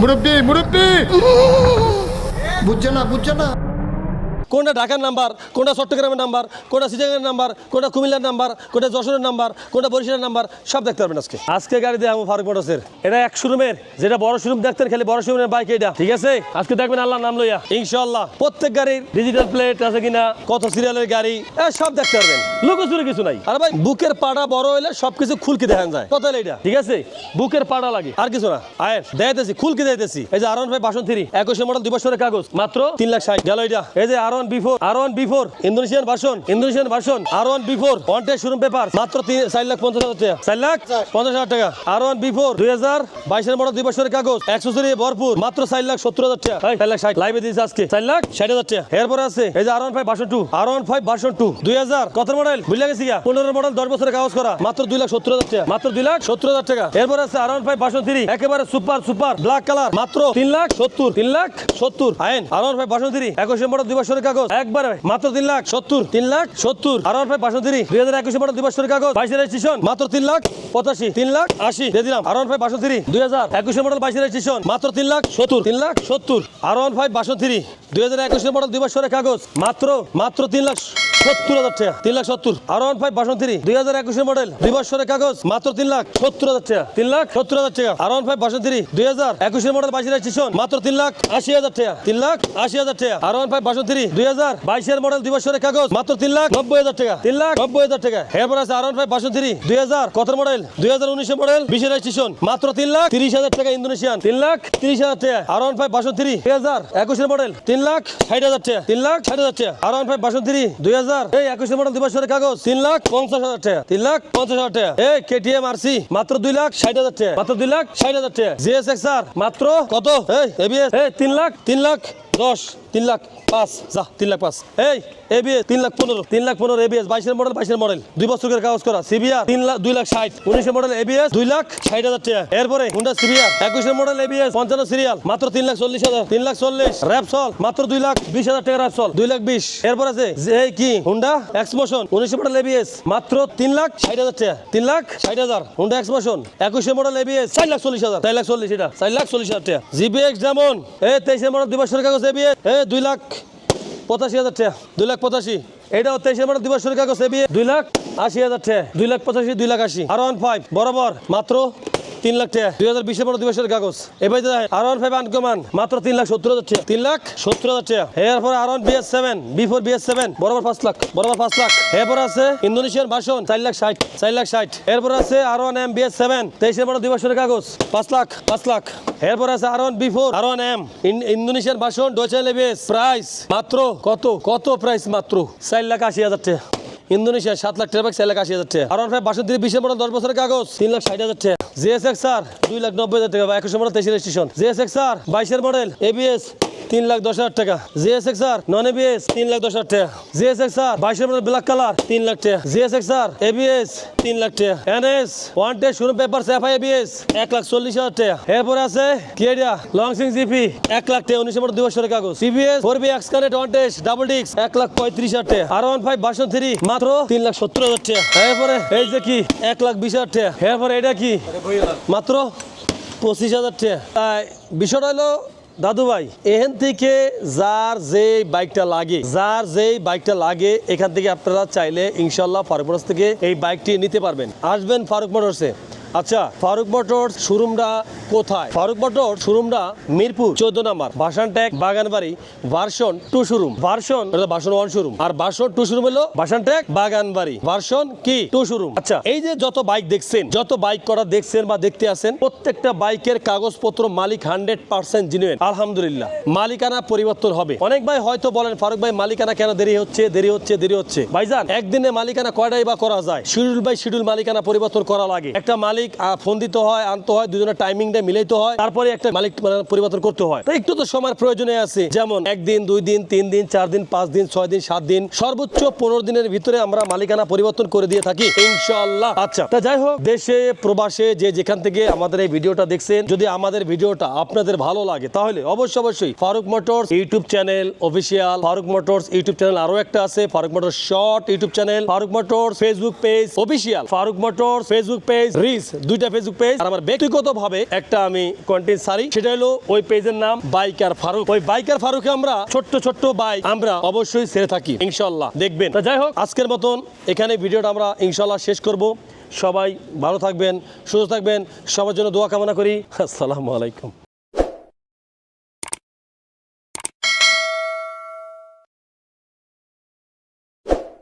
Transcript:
মুরব্বী মুরব্বী! বুঝছে না বুঝছে না? কোনটা ঢাকার নাম্বার, কোনটা চট্টগ্রামের নাম্বার, কোনটা সিজাঙ্গের নাম্বার, কোনটা কুমিল্লার নাম্বার, কোনটা যশোরের নাম্বার, কোনটা বরিশালের নাম্বার, সব দেখতে পারবেন আজকে। আজকে গাড়ি দিয়ে আমি ফারুক মোটরসের। এটা এক শোরুমের, যেটা বড় শোরুম দেখতেন খালি বড় শোরুমের বাইক এটা। ঠিক আছে? আজকে দেখবেন আল্লাহ নাম লইয়া। ইনশাল্লাহ প্রত্যেক গাড়ির ডিজিটাল প্লেট আছে কিনা, কত সিরিয়ালের গাড়ি সব দেখতে পারবেন। লুকোচুরি কিছু নাই। আর ভাই, বুকের পাড়া বড় হইলে সবকিছু খুলকি দেখান যায়। কত এটা। ঠিক আছে? বুকের পাড়া লাগে। আর কিছু না। আয়ের দেখাইতেছি খুলকি দেখাইতেছি এই যে আরন ভাই, বাসন থ্রি। একুশে মডেল দুই বছরের কাগজ। মাত্র তিন লাখ ষাট। গেল এটা। এই যে R one V four R one V four Indonesian version Indonesian version R one V four showroom paper মাত্র চার লাখ পঞ্চাশ হাজার টাকা। চার লাখ? পঞ্চাশ হাজার টাকা। আর ওয়ান বিফোর দুই হাজার বাইশের মডেল দুই বছরের কাগজ একশো ভরপুর মাত্র চার লাখ সত্তর হাজার টাকা। চার লাখ ষাট। লাইভে দিয়েছে আজকে। চার লাখ ষাট হাজার টাকা। এরপরে আছে এই যে R one five version two R one five version two দুই হাজার। কত মডেল বুঝলে গেছি পনেরো মডেল দশ বছরের কাগজ করা মাত্র দুই লাখ সত্তর হাজার টাকা। মাত্র দুই লাখ সত্তর হাজার টাকা। এরপর আছে R one five version three একেবারে সুপার সুপার ব্ল্যাক কালার মাত্র তিন লাখ সত্তর তিন লাখ সত্তর। আইন R one five version three model দুই বছরের কাগজ। একবারে মাত্র তিন লাখ সত্তর, তিন লাখ সত্তর। আর ফাইভ ভার্সন দুই হাজার একুশে মডেল দুই কাগজ। বাইশের রেজিস্ট্রেশন মাত্র তিন লাখ পঁচাশি, তিন লাখ আশি। দিয়ে দিলাম। আর ফাইভ ভার্সন থ্রি দুই হাজার একুশে মডেল বাইশের রেজিস্ট্রেশন মাত্র তিন লাখ সত্তর, তিন লাখ সত্তর। আর ফাইভ ভার্সন থ্রি দুই হাজার একুশে মডেল দুই কাগজ। মাত্র মাত্র তিন লাখ সত্তর হাজার টাকা তিন লাখ সত্তর আর ওয়ান ফাইভ থ্রি দুই হাজার একুশের মডেল দুই বছরের কাগজ মাত্র তিন লাখ সত্তর হাজার টাকা তিন লাখ সত্তর হাজার টাকা আর ওয়ান ফাইভ থ্রি দুই হাজার একুশের মডেল বাইশের রেজিস্ট্রেশন মাত্র তিন লাখ আশি হাজার টাকা তিন লাখ আশি হাজার টাকা আর ওয়ান ফাইভ থ্রি দুই হাজার বাইশের মডেল দুই বছরের কাগজ মাত্র তিন লাখ নব্বই হাজার টাকা তিন লাখ নব্বই হাজার টাকা এরপর আছে আর ওয়ান ফাইভ থ্রি দুই হাজার কত মডেল দুই হাজার উনিশের মডেল বিশের রেজিস্ট্রেশন মাত্র তিন লাখ তিরিশ হাজার টাকা ইন্দোনেশিয়ান তিন লাখ তিরিশ হাজার টাকা আর ওয়ান ফাইভ থ্রি দুই হাজার একুশের মডেল তিন লাখ ষাট হাজার টাকা তিন লাখ ষাট হাজার টাকা আর ওয়ান ফাইভ থ্রি দুই হাজার এই একুশে মডেল দুই কাগজ তিন লাখ পঞ্চাশ হাজার টাকা, তিন লাখ পঞ্চাশ হাজার টাকা। এই কেটিএম আরসি মাত্র দুই লাখ ষাট হাজার টাকা, মাত্র দুই লাখ ষাট হাজার টাকা। জিএসএক্স আর মাত্র কত? এই এবিএস এই তিন লাখ তিন লাখ দশ, তিন লাখ পাঁচ, যা, তিন লাখ পাঁচ। এই এবিএস তিন লাখ পনেরো, তিন লাখ পনেরো এবিএস বাইশের মডেল বাইশের মডেল দুই বছরের কাগজ করা সিবিআর তিন লাখ, দুই লাখ ষাট। উনিশের মডেল এবিএস দুই লাখ ষাট হাজার টাকা। এরপরে হুন্ডা সিবিআর একুশের মডেল এবিএস পঞ্চান্ন সিরিয়াল মাত্র তিন লাখ চল্লিশ হাজার, তিন লাখ চল্লিশ। র্যাপসল মাত্র দুই লাখ বিশ হাজার টাকা র্যাপসল দুই লাখ বিশ। এরপর আছে এই কি হুন্ডা এক্সমোশন উনিশের মডেল এবিএস মাত্র তিন লাখ ষাট হাজার টাকা। তিন লাখ ষাট হাজার হুন্ডা এক্সমোশন একুশের মডেল এবিএস চার লাখ চল্লিশ হাজার। চার লাখ চল্লিশ এটা, চার লাখ চল্লিশ হাজার টাকা। জিবিএক্স যেমন এই তেইশের মডেল দুই বছরের কাগজ এবিএস এই দুই লাখ পঁচাশি হাজার টাকা, দুই লাখ পঁচাশি। এইটাও তেইশের মানে দুই বছরের কাগজ এবি দুই লাখ আশি হাজার টাকা, দুই লাখ পঁচাশি, দুই লাখ আশি। আর ওয়ান ফাইভ বরাবর, মাত্র তিন লাখ টাকা। দুই হাজার দুই বছরের কাগজ। এবার আর ওয়ান ফাইভ আনকমান মাত্র তিন লাখ সত্তর হাজার তিন লাখ সত্তর হাজার টাকা। এরপরে R one BS seven, B four BS seven, বরাবর পাঁচ লাখ, বরাবর পাঁচ লাখ। এরপর আছে ইন্দোনেশিয়ান ভাষণ চার লাখ ষাট, চার লাখ ষাট। এরপর আছে R one M BS seven, তেইশের মডেল দুই কাগজ, পাঁচ লাখ পাঁচ লাখ। এরপর আছে R one B four, R one M. Indonesian ভাষণ ডোচেল এবিএস প্রাইস মাত্র কত? কত প্রাইস মাত্র? চার লাখ আশি হাজার টাকা। ইন্দোনেশিয়া সাত লাখ টাকা এক লাখ আশি হাজার টাকা। আর প্রায় বাষট্টি, বিশ মডেল, দশ বছরের কাগজ, তিন লাখ ষাট হাজার টাকা। জিএসএক্স আর দুই লাখ নব্বই হাজার টাকা, বা একুশ মডেল তেইশ রেজিস্ট্রেশন জিএসএক্স আর বাইশের মডেল এবিএস তিন লাখ দশ হাজার টাকা। জিএসএক্স আর নন এবিএস তিন লাখ দশ হাজার টাকা। জিএসএক্স আর বাইশের মডেল ব্ল্যাক কালার তিন লাখ টাকা। জিএসএক্স আর এবিএস তিন লাখ টাকা। এনএস ওয়ান টেস্ট শুরু পেপার এফআই এবিএস এক লাখ চল্লিশ হাজার টাকা। এরপরে আছে কেডিয়া লং সিং জিপি এক লাখ টাকা উনিশ মডেল দুই বছরের কাগজ। CBS four B X connect one test double ডিক্স এক লাখ পঁয়ত্রিশ হাজার টাকা। R one five version three মাত্র তিন লাখ সত্তর হাজার টাকা। এরপরে এই যে কি, এক লাখ বিশ হাজার টাকা। এরপরে এটা কি, মাত্র পঁচিশ হাজার টাকা। তাই বিষয়টা হলো দাদু ভাই, এখান থেকে যার যে বাইকটা লাগে, যার যে বাইকটা লাগে, এখান থেকে আপনারা চাইলে ইনশাল্লাহ ফারুক মোটরস থেকে এই বাইকটি নিতে পারবেন। আসবেন ফারুক মোটরসে। আচ্ছা ফারুক মোটরস শোরুমটা কোথায়? ফারুক মোটর শোরুমটা মিরপুর, চোদ্দ নাম্বার। ভাষণ tag, Baganbari version two showroom version version one showroom আর ভার্সন টু শোরুম হলো ভাষণ ট্যাগ, বাগানবাড়ি। ভার্সন কি? টু শোরুম আচ্ছা এই যে যত বাইক দেখছেন, যত বাইক করা দেখছেন বা দেখতে আছেন, প্রত্যেকটা বাইকের কাগজপত্র মালিক হান্ড্রেড পার্সেন্ট জিনুয়েন আলহামদুলিল্লাহ। মালিকানা পরিবর্তন হবে। অনেক ভাই হয়তো বলেন, ফারুক ভাই, মালিকানা কেন দেরি হচ্ছে? দেরি হচ্ছে দেরি হচ্ছে। ভাইজান, একদিনে মালিকানা কয়টাই বা করা যায়? শিডিউল বাই শিডিউল মালিকানা পরিবর্তন করা লাগে। একটা মালিক আহ, ফোন দিতে হয় আনতে হয় দুজনের টাইমিংটা মিলাইতে হয় তারপরে একটা মালিক মানে পরিবর্তন করতে হয়। একটু তো সময়ের প্রয়োজনে আছে। যেমন একদিন দুই দিন তিন দিন চার দিন পাঁচ দিন ছয় দিন সাত দিন সর্বোচ্চ পনেরো দিনের ভিতরে আমরা মালিকানা পরিবর্তন করে দিয়ে থাকি ইনশাআল্লাহ। আচ্ছা তা যাই হোক দেশে প্রবাসে যে যেখান থেকে আমাদের এই ভিডিওটা দেখছেন যদি আমাদের ভিডিওটা আপনাদের ভালো লাগে তাহলে অবশ্যই অবশ্যই Faruk motors YouTube channel official Faruk motors YouTube channel আরও একটা আছে Faruk motors short YouTube channel Faruk motors Facebook page official Faruk motors Facebook page রিস দুইটা ফেসবুক পেজ আর আমার ব্যক্তিগতভাবে একটা আমি কন্টেন্ট সারি, সেটা হলো ওই পেজের নাম বাইকার ফারুক। ওই বাইকার ফারুকে আমরা ছোট্ট ছোট্ট বাইক আমরা অবশ্যই ছেড়ে থাকি ইনশাল্লাহ দেখবেন। যাই হোক, আজকের মতন এখানে ভিডিওটা আমরা ইনশাল্লাহ শেষ করব। সবাই ভালো থাকবেন, সুস্থ থাকবেন। সবার জন্য দোয়া কামনা করি। আসসালামু আলাইকুম।